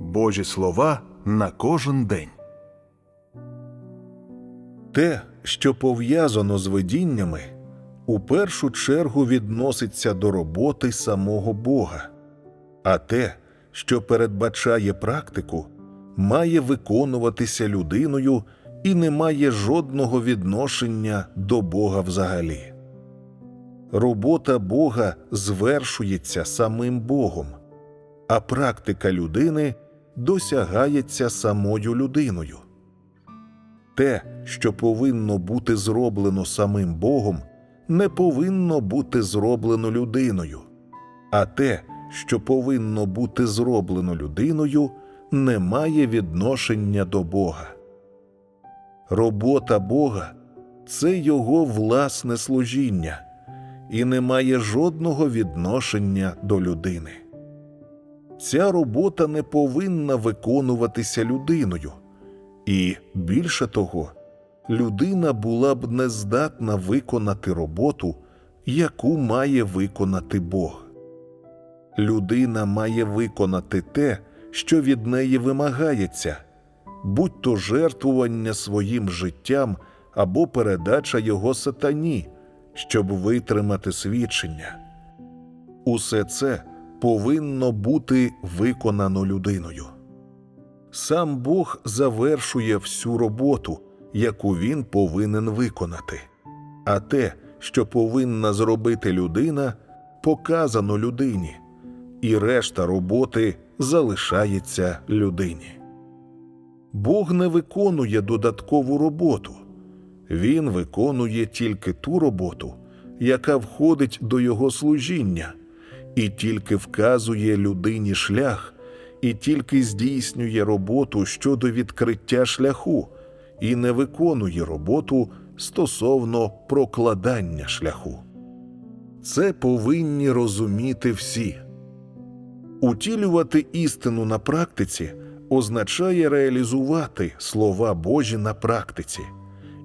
Божі слова на кожен день. Те, що пов'язано з видіннями, у першу чергу відноситься до роботи самого Бога, а те, що передбачає практику, має виконуватися людиною і не має жодного відношення до Бога взагалі. Робота Бога звершується самим Богом, а практика людини досягається самою людиною. Те, що повинно бути зроблено самим Богом, не повинно бути зроблено людиною, а те, що повинно бути зроблено людиною, не має відношення до Бога. Робота Бога це Його власне служіння і не має жодного відношення до людини. Ця робота не повинна виконуватися людиною, і більше того, людина була б не здатна виконати роботу, яку має виконати Бог. Людина має виконати те, що від неї вимагається, будь то жертвування своїм життям або передача його сатані, щоб витримати свідчення. Усе це повинно бути виконано людиною. Сам Бог завершує всю роботу, яку він повинен виконати, а те, що повинна зробити людина, показано людині, і решта роботи залишається людині. Бог не виконує додаткову роботу, Він виконує тільки ту роботу, яка входить до Його служіння, і тільки вказує людині шлях, і тільки здійснює роботу щодо відкриття шляху, і не виконує роботу стосовно прокладання шляху. Це повинні розуміти всі. Утілювати істину на практиці означає реалізувати слова Божі на практиці,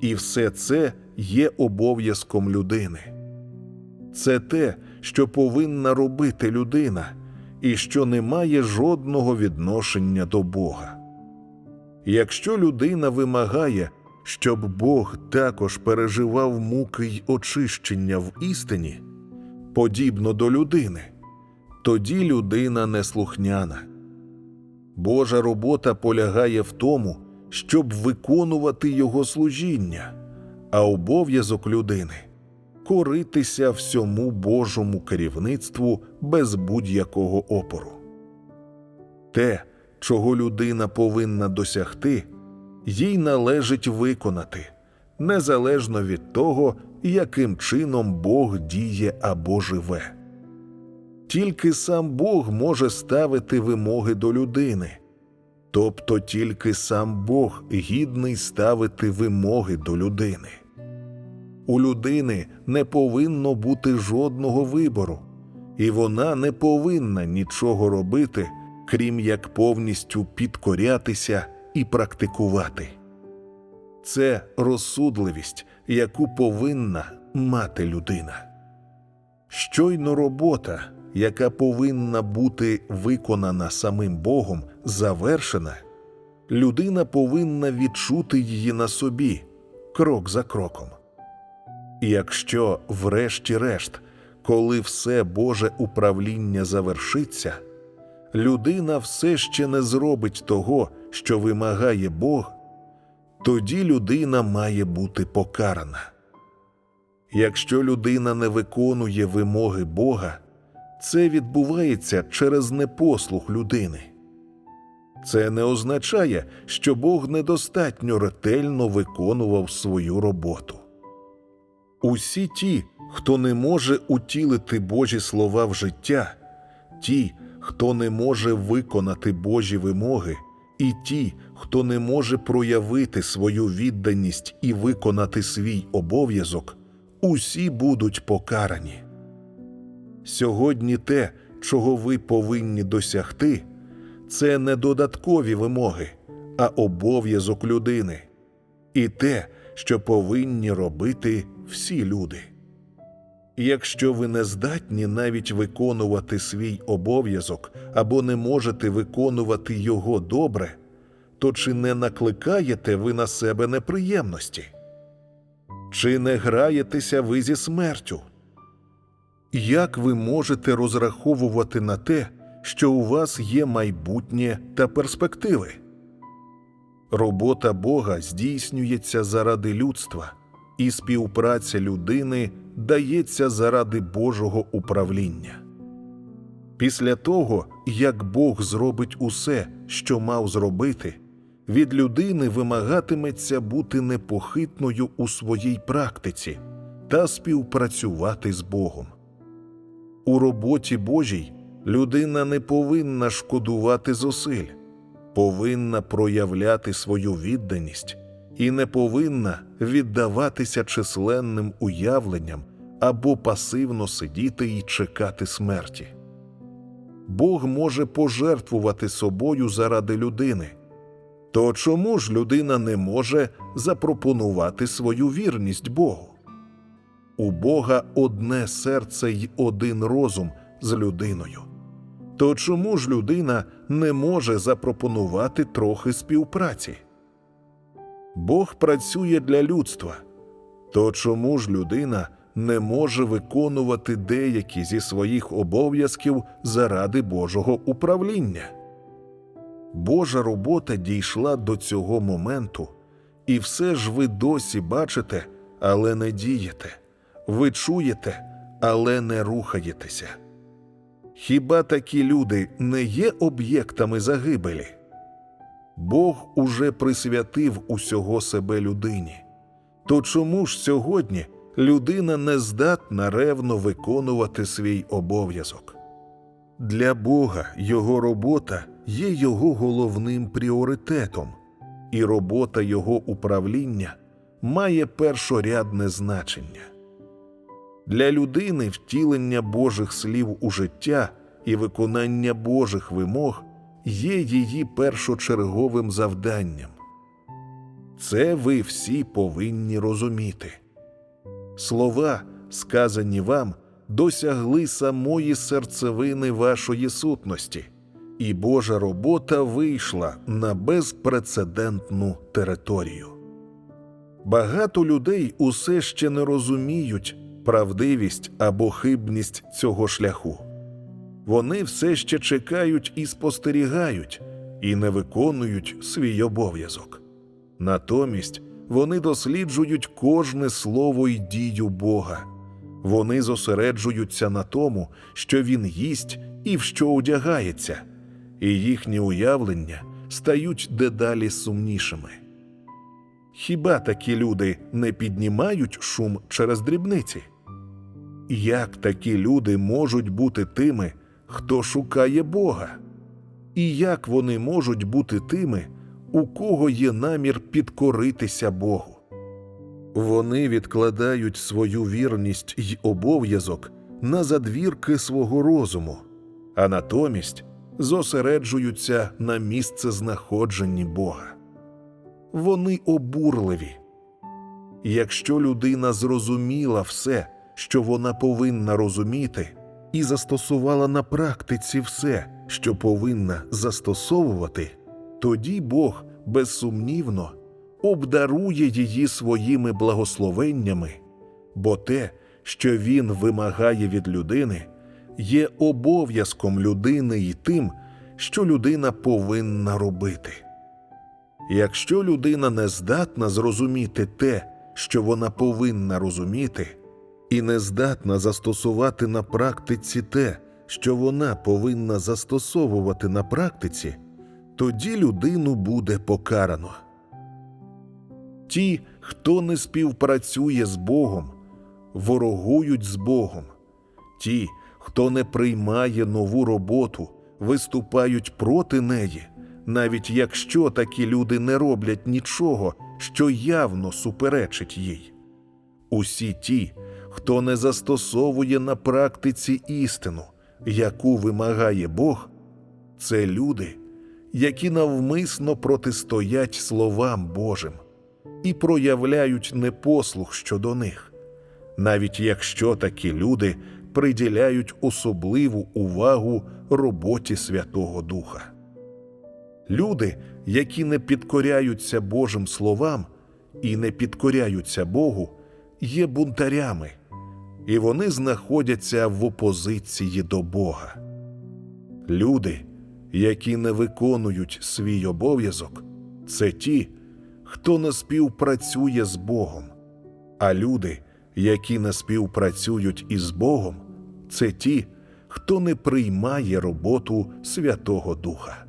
і все це є обов'язком людини. Це те, що повинна робити людина, і що не має жодного відношення до Бога. Якщо людина вимагає, щоб Бог також переживав муки й очищення в істині, подібно до людини, тоді людина неслухняна. Божа робота полягає в тому, щоб виконувати Його служіння, а обов'язок людини коритися всьому Божому керівництву без будь-якого опору. Те, чого людина повинна досягти, їй належить виконати, незалежно від того, яким чином Бог діє або живе. Тільки сам Бог може ставити вимоги до людини, тобто тільки сам Бог гідний ставити вимоги до людини. У людини не повинно бути жодного вибору, і вона не повинна нічого робити, крім як повністю підкорятися і практикувати. Це розсудливість, яку повинна мати людина. Щойно робота, яка повинна бути виконана самим Богом, завершена, людина повинна відчути її на собі крок за кроком. І Якщо, врешті-решт, коли все Боже управління завершиться, людина все ще не зробить того, що вимагає Бог, тоді людина має бути покарана. Якщо людина не виконує вимоги Бога, це відбувається через непослух людини. Це не означає, що Бог недостатньо ретельно виконував свою роботу. Усі ті, хто не може утілити Божі слова в життя, ті, хто не може виконати Божі вимоги, і ті, хто не може проявити свою відданість і виконати свій обов'язок, усі будуть покарані. Сьогодні те, чого ви повинні досягти, це не додаткові вимоги, а обов'язок людини, і те, що повинні робити всі люди. Якщо ви не здатні навіть виконувати свій обов'язок або не можете виконувати його добре, то чи не накликаєте ви на себе неприємності? Чи не граєтеся ви зі смертю? Як ви можете розраховувати на те, що у вас є майбутнє та перспективи? Робота Бога здійснюється заради людства, і співпраця людини дається заради Божого управління. Після того, як Бог зробить усе, що мав зробити, від людини вимагатиметься бути непохитною у своїй практиці та співпрацювати з Богом. У роботі Божій людина не повинна шкодувати зусиль, повинна проявляти свою відданість і не повинна віддаватися численним уявленням або пасивно сидіти і чекати смерті. Бог може пожертвувати собою заради людини. То чому ж людина не може запропонувати свою вірність Богу? У Бога одне серце й один розум з людиною. То чому ж людина не може запропонувати трохи співпраці? Бог працює для людства. То чому ж людина не може виконувати деякі зі своїх обов'язків заради Божого управління? Божа робота дійшла до цього моменту, і все ж ви досі бачите, але не дієте, ви чуєте, але не рухаєтеся. Хіба такі люди не є об'єктами загибелі? Бог уже присвятив усього себе людині. То чому ж сьогодні людина не здатна ревно виконувати свій обов'язок? Для Бога його робота є його головним пріоритетом, і робота його управління має першорядне значення. Для людини втілення Божих слів у життя і виконання Божих вимог є її першочерговим завданням. Це ви всі повинні розуміти. Слова, сказані вам, досягли самої серцевини вашої сутності, і Божа робота вийшла на безпрецедентну територію. Багато людей усе ще не розуміють правдивість або хибність цього шляху. Вони все ще чекають і спостерігають, і не виконують свій обов'язок. Натомість вони досліджують кожне слово й дію Бога. Вони зосереджуються на тому, що він їсть і в що одягається, і їхні уявлення стають дедалі сумнішими. Хіба такі люди не піднімають шум через дрібниці? Як такі люди можуть бути тими, хто шукає Бога? І як вони можуть бути тими, у кого є намір підкоритися Богу? Вони відкладають свою вірність й обов'язок на задвірки свого розуму, а натомість зосереджуються на місце знаходженні Бога. Вони обурливі. Якщо людина зрозуміла все, що вона повинна розуміти, і застосувала на практиці все, що повинна застосовувати, тоді Бог безсумнівно обдарує її своїми благословеннями, бо те, що він вимагає від людини, є обов'язком людини і тим, що людина повинна робити. Якщо людина не здатна зрозуміти те, що вона повинна розуміти, і не здатна застосувати на практиці те, що вона повинна застосовувати на практиці, тоді людину буде покарано. Ті, хто не співпрацює з Богом, ворогують з Богом. Ті, хто не приймає нову роботу, виступають проти неї, навіть якщо такі люди не роблять нічого, що явно суперечить їй. Усі ті, хто не застосовує на практиці істину, яку вимагає Бог, це люди, які навмисно протистоять словам Божим і проявляють непослух щодо них. навіть якщо такі люди приділяють особливу увагу роботі Святого Духа. Люди, які не підкоряються Божим словам і не підкоряються Богу, є бунтарями, і вони знаходяться в опозиції до Бога. Люди, які не виконують свій обов'язок, це ті, хто не співпрацює з Богом, а люди, які не співпрацюють із Богом, це ті, хто не приймає роботу Святого Духа.